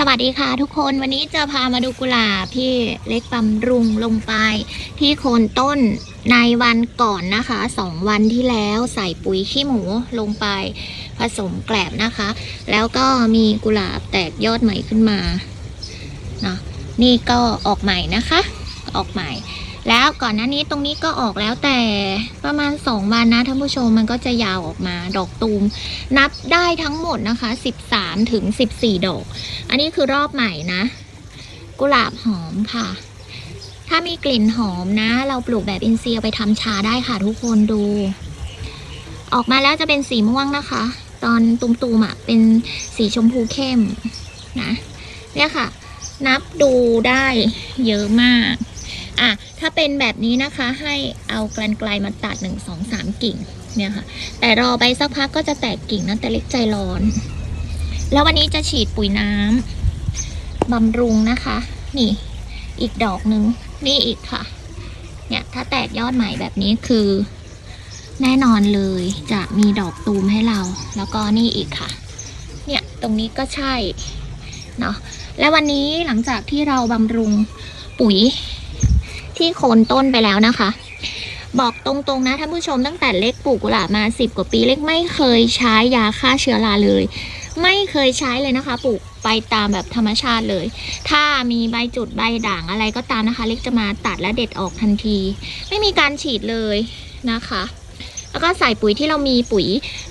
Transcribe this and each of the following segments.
สวัสดีค่ะทุกคนวันนี้จะพามาดูกุหลาบที่เล็กบำรุงลงไป ที่โคนต้นในวันก่อนนะคะสองวันที่แล้วใส่ปุ๋ยขี้หมูลงไปผสมแกลบนะคะ แล้วก็มีกุหลาบแตกยอดใหม่ขึ้นมาเนาะนี่ก็ออกใหม่นะคะ ออกใหม่ แล้วก่อนหน้านี้ตรงนี้ก็ออกแล้วแต่ประมาณสองวันนะท่านผู้ชมมันก็จะยาวออกมาดอกตูม นับได้ทั้งหมดนะคะ 13ถึง14 ดอก อันนี้คือรอบใหม่นะ กุหลาบหอมค่ะ ถ้ามีกลิ่นหอมนะ เราปลูกแบบอินทรียไปทำชาได้ค่ะทุกคนดู ออกมาแล้วจะเป็นสีม่วงนะคะ ตอนตุ่มๆอะเป็นสีชมพูเข้มนะเนี่ยค่ะ นับดูได้เยอะมาก อะถ้าเป็นแบบนี้นะคะให้เอากลันไกลมาตัดหนึ่งสองสามกิ่งเนี่ยค่ะ แต่รอไปสักพักก็จะแตกกิ่งนะแต่เล็กใจร้อน แล้ววันนี้จะฉีดปุ๋ยน้ำบำรุงนะคะ นี่อีกดอกหนึ่งนี่อีกค่ะ เนี่ยถ้าแตกยอดใหม่แบบนี้คือ แน่นอนเลยจะมีดอกตูมให้เรา แล้วก็นี่อีกค่ะ เนี่ยตรงนี้ก็ใช่เนาะและวันนี้หลังจากที่เราบำรุงปุ๋ย ที่โคนต้นไปแล้วนะคะ บอกตรงๆนะท่านผู้ชมตั้งแต่เล็กปลูกกุหลาบมาสิบกว่าปีเล็กไม่เคยใช้ยาฆ่าเชื้อราเลย ไม่เคยใช้เลยนะคะ ปลูกไปตามแบบธรรมชาติเลย ถ้ามีใบจุดใบด่างอะไรก็ตามนะคะ เล็กจะมาตัดและเด็ดออกทันที ไม่มีการฉีดเลยนะคะ แล้วก็ใส่ปุ๋ยที่เรามีปุ๋ย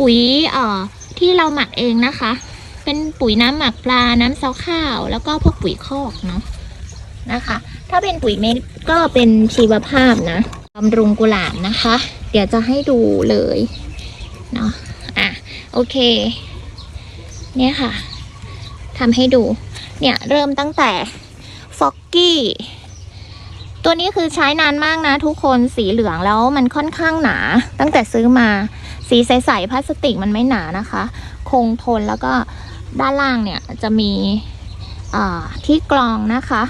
ปุ๋ยเอ่อที่เราหมักเองนะคะ เป็นปุ๋ยน้ำหมักปลาน้ำเซาข้าว แล้วก็พวกปุ๋ยคอกเนาะนะคะ ถ้าเป็นปุ๋ยเม็ดก็เป็นชีวภาพนะบำรุงกุหลาบนะคะ เดี๋ยวจะให้ดูเลยเนาะอะโอเค เนี่ยค่ะทำให้ดู เนี่ยเริ่มตั้งแต่ฟอกกี้ตัวนี้คือใช้นานมากนะทุกคนสีเหลืองแล้วมันค่อนข้างหนา ตั้งแต่ซื้อมาสีใสๆพลาสติกมันไม่หนานะคะ คงทนแล้วก็ด้านล่างเนี่ยจะมีที่กรองนะคะ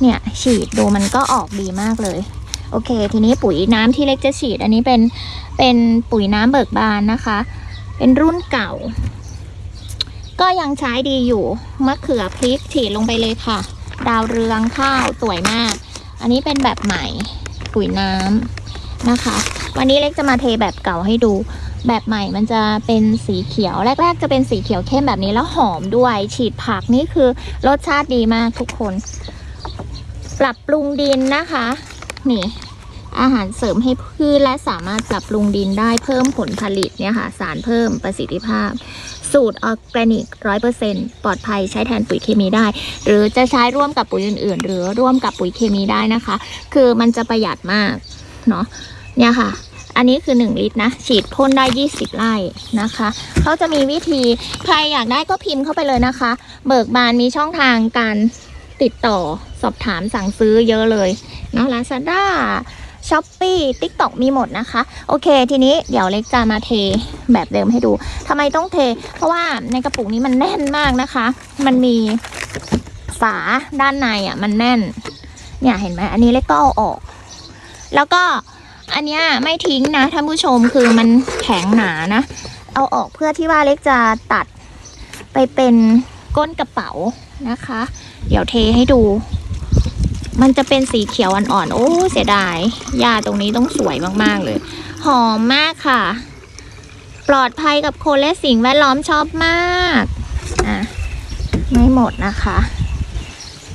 เนี่ยฉีดดูมันก็ออกดีมากเลย โอเค ทีนี้ปุ๋ยน้ำที่เล็กจะฉีด อันนี้เป็นเป็นปุ๋ยน้ำเบิกบานนะคะ เป็นรุ่นเก่า ก็ยังใช้ดีอยู่มะเขือพริกฉีดลงไปเลยค่ะ ดาวเรืองข้าวสวยมาก อันนี้เป็นแบบใหม่ปุ๋ยน้ำนะคะ วันนี้เล็กจะมาเทแบบเก่าให้ดูแบบใหม่มันจะเป็นสีเขียวแรก ๆ จะเป็นสีเขียวเข้มแบบนี้แล้วหอมด้วย ฉีดผักนี่คือรสชาติดีมากทุกคน ปรับปรุงดินนะคะ นี่ อาหารเสริมให้พืชและสามารถปรับปรุงดินได้เพิ่มผลผลิตเนี่ยค่ะ สารเพิ่มประสิทธิภาพ สูตรออร์แกนิกร้อยเปอร์เซ็นปลอดภัยใช้แทนปุ๋ยเคมีได้ หรือจะใช้ร่วมกับปุ๋ยอื่นๆ หรือร่วมกับปุ๋ยเคมีได้นะคะ คือมันจะประหยัดมากเนาะเนี่ยค่ะอันนี้คือ 1 ลิตรนะ ฉีดพ่นได้ 20 ไร่นะคะ เขาจะมีวิธีใครอยากได้ก็พิมพ์เข้าไปเลยนะคะ เบิกบานมีช่องทางการ ติดต่อสอบถามสั่งซื้อเยอะเลยเนาะลาซาด้าช้อปปี้ติ๊กต็อกมีหมดนะคะ โอเค ทีนี้เดี๋ยวเล็กจะมาเทแบบเดิมให้ดูทำไมต้องเท เพราะว่าในกระปุกนี้มันแน่นมากนะคะ มันมีฝาด้านในอะ มันแน่น เนี่ยเห็นไหมอันนี้เล็กก็เอาออก แล้วก็อันเนี้ยไม่ทิ้งนะท่านผู้ชมคือมันแข็งหนานะ เอาออกเพื่อที่ว่าเล็กจะตัดไปเป็นก้นกระเป๋า นะคะ เดี๋ยวเทให้ดู มันจะเป็นสีเขียวอ่อนๆ โอ้เสียดายหญ้าตรงนี้ต้องสวยมากๆเลย หอมมากค่ะ ปลอดภัยกับคนและสิ่งแวดล้อมชอบมากอะไม่หมดนะคะ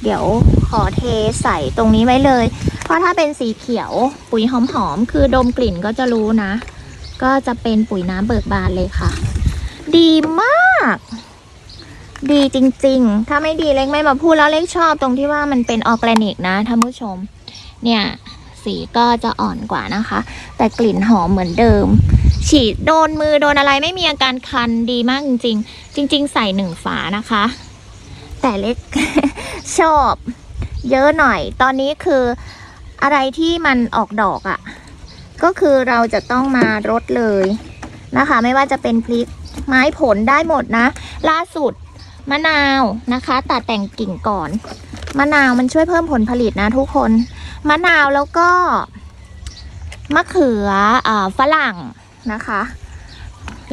เดี๋ยวขอเทใส่ตรงนี้ไว้เลย เพราะถ้าเป็นสีเขียวปุ๋ยหอมๆ คือดมกลิ่นก็จะรู้นะ ก็จะเป็นปุ๋ยน้ำเบิกบานเลยค่ะ ดีมาก ดีจริง ๆ ถ้าไม่ดีเล็กไม่มาพูดแล้วเล็กชอบตรงที่ว่ามันเป็นออร์แกนิกนะท่านผู้ชม เนี่ยสีก็จะอ่อนกว่านะคะ แต่กลิ่นหอมเหมือนเดิม ฉีดโดนมือโดนอะไรไม่มีอาการคันดีมากจริง ๆ จริง ๆ ใส่หนึ่งฝานะคะ แต่เล็กชอบ เยอะหน่อย ตอนนี้คืออะไรที่มันออกดอกอะ่ะ ก็คือเราจะต้องมารดเลยนะคะ ไม่ว่าจะเป็นพริกไม้ผลได้หมดนะ ล่าสุด มะนาวนะคะ ตัดแต่งกิ่งก่อน มะนาวมันช่วยเพิ่มผลผลิตนะทุกคน มะนาวแล้วก็มะเขืออฝรั่งนะคะ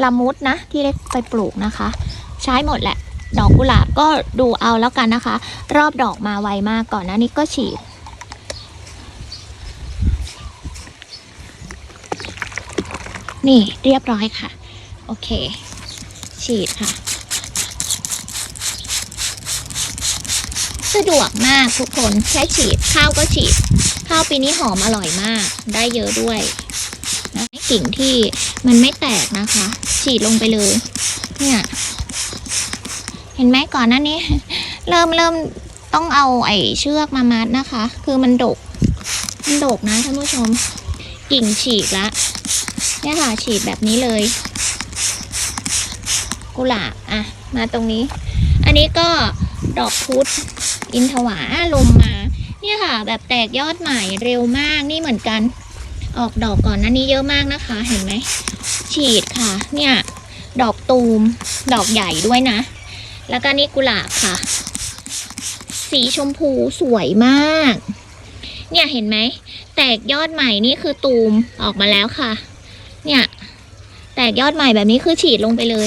ละมุดนะที่เล็กไปปลูกนะคะ ใช้หมดแหละ ดอกกุหลาบก็ดูเอาแล้วกันนะคะ รอบดอกมาไวมากก่อนน้านี้ก็ฉีดนี่เรียบร้อยค่ะ โอเค ฉีดค่ะ สะดวกมากทุกคนแค่ฉีดข้าวก็ฉีด ข้าวปีนี้หอมอร่อยมาก ได้เยอะด้วยนะกิ่งที่มันไม่แตกนะคะ ฉีดลงไปเลย เนี่ย เห็นไหมก่อนหน้านี้ เริ่มเริ่มต้องเอาไอ้เชือกมามัดนะคะ คือมันดก มันดกนะท่านผู้ชม กิ่งฉีกละเนี่ยค่ะฉีดแบบนี้เลย กุหลาบอะ มาตรงนี้ อันนี้ก็ดอกพุธ อินทวาลมมา เนี่ยค่ะ แบบแตกยอดใหม่เร็วมากนี่เหมือนกัน ออกดอกก่อนหน้านี้เยอะมากนะคะ เห็นไหมฉีดค่ะ เนี่ย ดอกตูม ดอกใหญ่ด้วยนะ แล้วก็นี่กุหลาบค่ะ สีชมพูสวยมาก เนี่ยเห็นไหม แตกยอดใหม่นี่คือตูมออกมาแล้วค่ะ เนี่ย แตกยอดใหม่แบบนี้คือฉีดลงไปเลย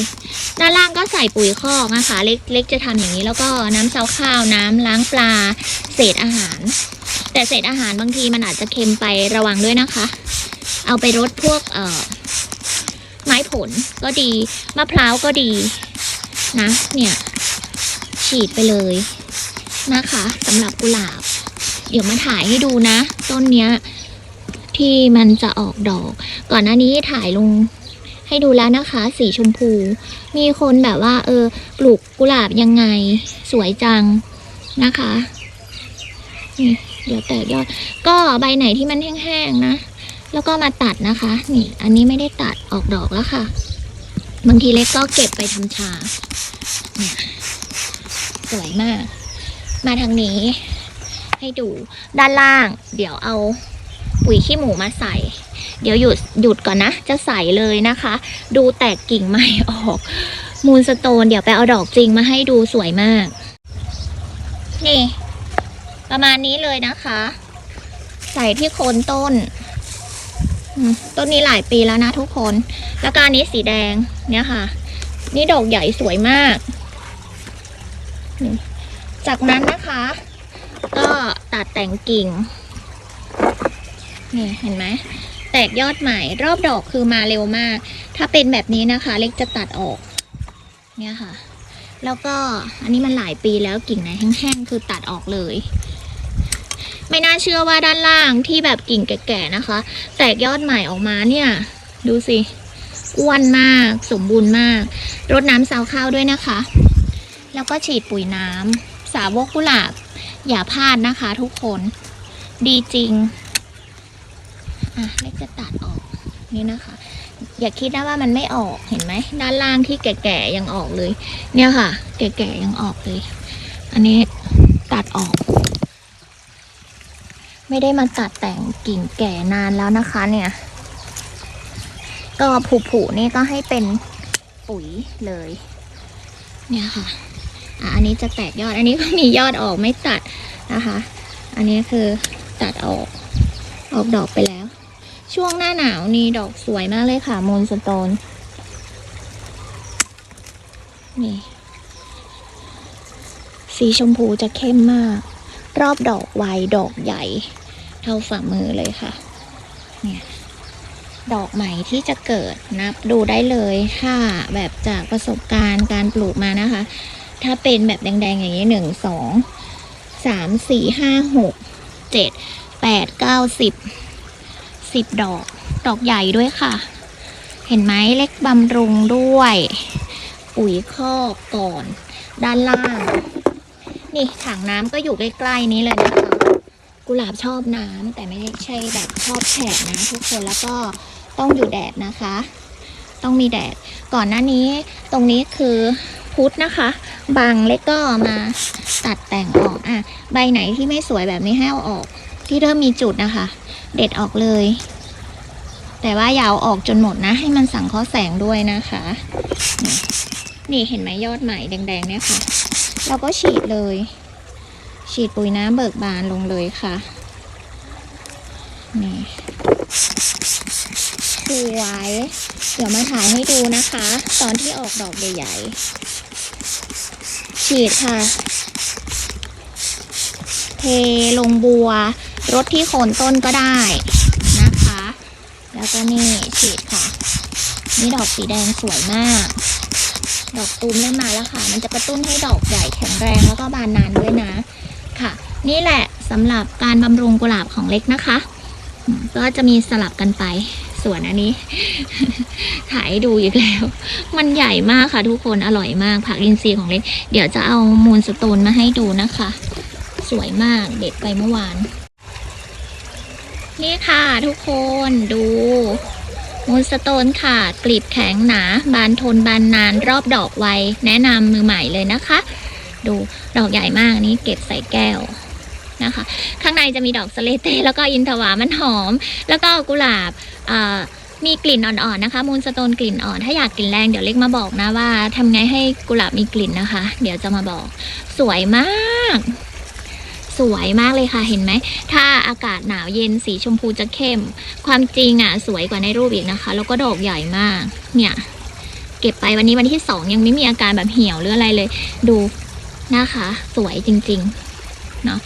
ด้านล่างก็ใส่ปุ๋ยคอกนะคะเล็กเล็กจะทำอย่างนี้แล้วก็น้ำเซาข้าวน้ำล้างปลา เศษอาหาร แต่เศษอาหารบางทีมันอาจจะเค็มไประวังด้วยนะคะ เอาไปรดพวกเอ่อไม้ผลก็ดีมะพร้าวก็ดีนะเนี่ยฉีดไปเลยนะคะสำหรับกุหลาบ เดี๋ยวมาถ่ายให้ดูนะ ต้นเนี้ยที่มันจะออกดอก ก่อนหน้านี้ถ่ายลง ให้ดูแล้วนะคะ สีชมพู มีคนแบบว่า เออ ปลูกกุหลาบยังไง สวยจังนะคะนี่เดี๋ยวแตกยอด ก็ใบไหนที่มันแห้งๆนะ แล้วก็มาตัดนะคะ นี่ อันนี้ไม่ได้ตัดออกดอกแล้วค่ะ บางทีเล็กก็เก็บไปทำชาเนี่ยสวยมาก มาทางนี้ ให้ดูด้านล่าง เดี๋ยวเอาปุ๋ยขี้หมูมาใส่ เดี๋ยวหยุดหยุดก่อนนะ จะใส่เลยนะคะ ดูแตกกิ่งใหม่ออก มูลสโตน เดี๋ยวไปเอาดอกจริงมาให้ดูสวยมาก นี่ ประมาณนี้เลยนะคะ ใส่ที่โคนต้นต้นนี้หลายปีแล้วนะทุกคน แล้วก็อันนี้สีแดงเนี่ยค่ะ นี่ดอกใหญ่สวยมาก จากนั้นนะคะ ก็ตัดแต่งกิ่ง นี่เห็นไหม แตกยอดใหม่ รอบดอกคือมาเร็วมาก ถ้าเป็นแบบนี้นะคะ เล็กจะตัดออก เนี่ยค่ะ แล้วก็อันนี้มันหลายปีแล้วกิ่งไหนแห้งๆคือตัดออกเลย ไม่น่าเชื่อว่าด้านล่างที่แบบกิ่งแก่ๆนะคะ แตกยอดใหม่ออกมาเนี่ย ดูสิอ้วนมาก สมบูรณ์มาก รดน้ำซาวข้าวด้วยนะคะ แล้วก็ฉีดปุ๋ยน้ำสาวกกุหลาบ อย่าพลาดนะคะทุกคน ดีจริง อะเล็กจะตัดออกนี่นะคะ อย่าคิดนะว่ามันไม่ออกเห็นไหมด้านล่างที่แก่ๆยังออกเลย เนี่ยค่ะ แก่ๆยังออกเลย อันนี้ตัดออก ไม่ได้มาตัดแต่งกิ่งแก่นานแล้วนะคะ เนี่ย ก็ผุๆนี่ก็ให้เป็นปุ๋ยเลย เนี่ยค่ะอะ อันนี้จะแตกยอด อันนี้ก็มียอดออกไม่ตัดนะคะ อันนี้คือตัดออก ออกดอกไปแล้ว ช่วงหน้าหนาวนี่ดอกสวยมากเลยค่ะมูลสโตน นี่ สีชมพูจะเข้มมาก รอบดอกไวดอกใหญ่ เท่าฝ่ามือเลยค่ะ เนี่ยดอกใหม่ที่จะเกิดนับดูได้เลยถ้าแบบจากประสบการณ์การปลูกมานะคะ ถ้าเป็นแบบแดงๆอย่างนี้หนึ่งสองสามสี่ห้าหกเจ็ดแปดเก้าสิบ สิบดอก ดอกใหญ่ด้วยค่ะ เห็นไหมเล็กบำรุงด้วย ปุ๋ยคอกก่อน ด้านล่าง นี่ถังน้ำก็อยู่ใกล้ๆนี้เลยนะคะ กุหลาบชอบน้ำแต่ไม่ใช่แบบชอบแฉะนะทุกคนแล้วก็ต้องอยู่แดดนะคะ ต้องมีแดด ก่อนหน้านี้ตรงนี้คือพุทธนะคะ บางเล็กก็มาตัดแต่งออกอะ ใบไหนที่ไม่สวยแบบนี้ให้เอาออก ที่เริ่มมีจุดนะคะ เด็ดออกเลย แต่ว่ายาวออกจนหมดนะ ให้มันสังเคราะห์แสงด้วยนะคะ นี่เห็นไหมยอดใหม่แดงๆเนี่ยค่ะ เราก็ฉีดเลย ฉีดปุ๋ยน้ำเบิกบานลงเลยค่ะนี่สวยเดี๋ยวมาถ่ายให้ดูนะคะ ตอนที่ออกดอกใหญ่ๆฉีดค่ะ เทลงบัว รดที่โคนต้นก็ได้นะคะ แล้วก็นี่ฉีดค่ะ นี่ดอกสีแดงสวยมาก ดอกตูมเริ่มมาแล้วค่ะ มันจะกระตุ้นให้ดอกใหญ่แข็งแรงแล้วก็บานนานด้วยนะค่ะ นี่แหละสำหรับการบำรุงกุหลาบของเล็กนะคะ ก็จะมีสลับกันไปส่วนอันนี้ ถ่ายดูอีกแล้ว มันใหญ่มากค่ะ ทุกคนอร่อยมากผักอินทรีย์ของเล็ก เดี๋ยวจะเอามูลสโตนมาให้ดูนะคะ สวยมากเด็ดไปเมื่อวาน นี่ค่ะทุกคนดูมูลสโตนค่ะ กลีบแข็งหนา บานทนบานนานรอบดอกไว แนะนำมือใหม่เลยนะคะ ดูดอกใหญ่มากนี้เก็บใส่แก้วนะคะ ข้างในจะมีดอกสเลเตแล้วก็อินทวามันหอม แล้วก็กุหลาบมีกลิ่นอ่อนๆนะคะ มูลสโตนกลิ่นอ่อนถ้าอยากกลิ่นแรงเดี๋ยวเล็กมาบอกนะว่าทำไงให้กุหลาบมีกลิ่นนะคะ เดี๋ยวจะมาบอก สวยมาก สวยมากเลยค่ะเห็นไหม ถ้าอากาศหนาวเย็นสีชมพูจะเข้ม ความจริงอะสวยกว่าในรูปอีกนะคะ แล้วก็ดอกใหญ่มาก เนี่ย เก็บไปวันนี้วันที่สองยังไม่มีอาการแบบเหี่ยวหรืออะไรเลย ดูนะคะ สวยจริง ๆ เนาะ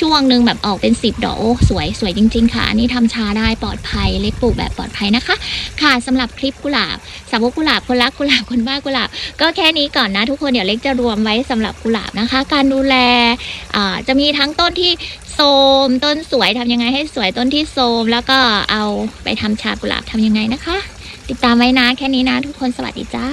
ช่วงหนึ่งแบบออกเป็นสิบดอกโอ้สวยสวยจริง ๆ ค่ะอันนี่ทำชาได้ปลอดภัยเล็กปลูกแบบปลอดภัยนะคะ ค่ะสำหรับคลิปกุหลาบสาวกกุหลาบคนรักกุหลาบคนบ้ากุหลาบ ก็แค่นี้ก่อนนะทุกคนเดี๋ยวเล็กจะรวมไว้สำหรับกุหลาบนะคะ การดูแลจะมีทั้งต้นที่โทมต้นสวยทำยังไงให้สวยต้นที่โทมแล้วก็เอาไปทำชากุหลาบทำยังไงนะคะ ติดตามไว้นะแค่นี้นะทุกคนสวัสดีจ้า